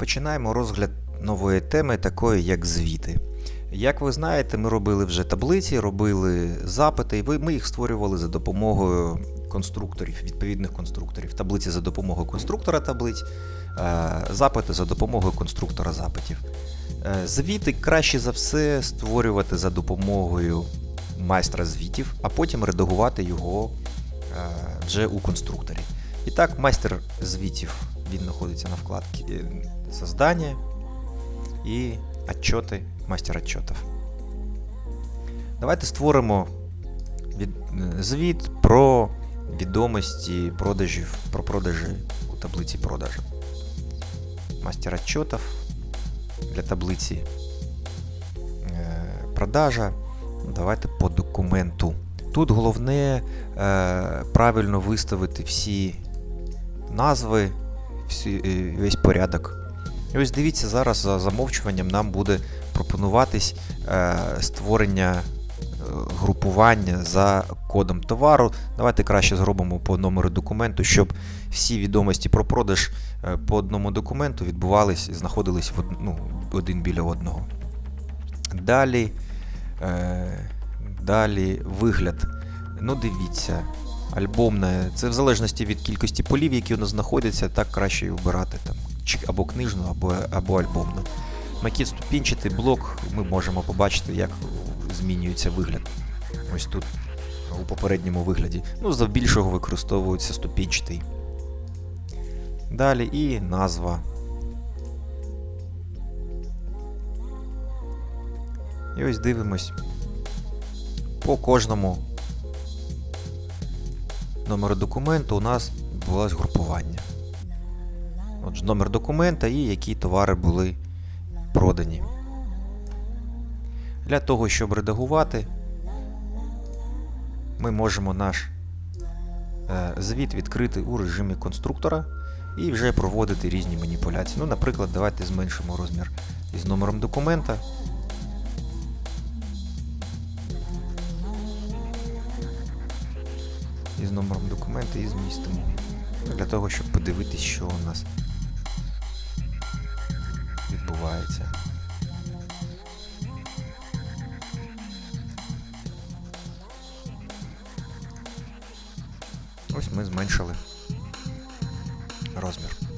Починаємо розгляд нової теми, такої як звіти. Як ви знаєте, ми робили вже таблиці, робили запити, і ми їх створювали за допомогою конструкторів, відповідних конструкторів. Таблиці за допомогою конструктора таблиць, е, запити за допомогою конструктора запитів. Е, Звіти краще за все створювати за допомогою майстра звітів, а потім редагувати його е, вже у конструкторі. І так, майстер звітів він знаходиться на вкладці е, Создання і отчоти, майстер отчотів. Давайте створимо е, звіт про відомості продажів, про продажі у таблиці продажу. Мастер отчотів для таблиці е, продажа. Давайте по документу. Тут головне правильно виставити всі назви, е, весь порядок. І ось дивіться, зараз за замовчуванням нам буде пропонуватись е, створення е, групування за кодом товару. Давайте краще зробимо по номеру документу, щоб всі відомості про продаж е, по одному документу відбувались і знаходились в, ну, один біля одного. Далі, е, далі вигляд. Ну, дивіться, альбомне. Це в залежності від кількості полів, які у нас знаходяться, так краще і обирати там. Або книжну, або, або альбомну. Макіт ступінчатий блок, ми можемо побачити, як змінюється вигляд. Ось тут, у попередньому вигляді. Ну, здебільшого використовується ступінчатий. Далі і назва. І ось дивимось по кожному номеру документу у нас відбулось групування. Отже, номер документа і які товари були продані. Для того, щоб редагувати, ми можемо наш е, звіт відкрити у режимі конструктора і вже проводити різні маніпуляції. Ну, наприклад, давайте зменшимо розмір із номером документа. Із номером документа і змістимо. Для того, щоб подивитись, що у нас відбувається. Ось ми зменшили розмір.